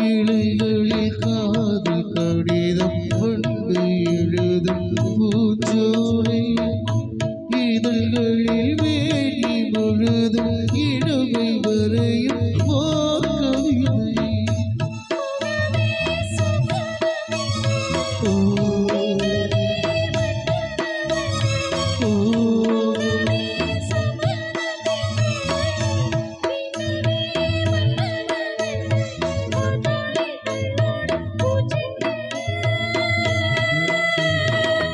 இலைகளில் காதல் கடிதம் கொண்டு எழுதும் பூச்சோலை. இதழ்களில் வேலி முழுதும் இடுவை வரையும்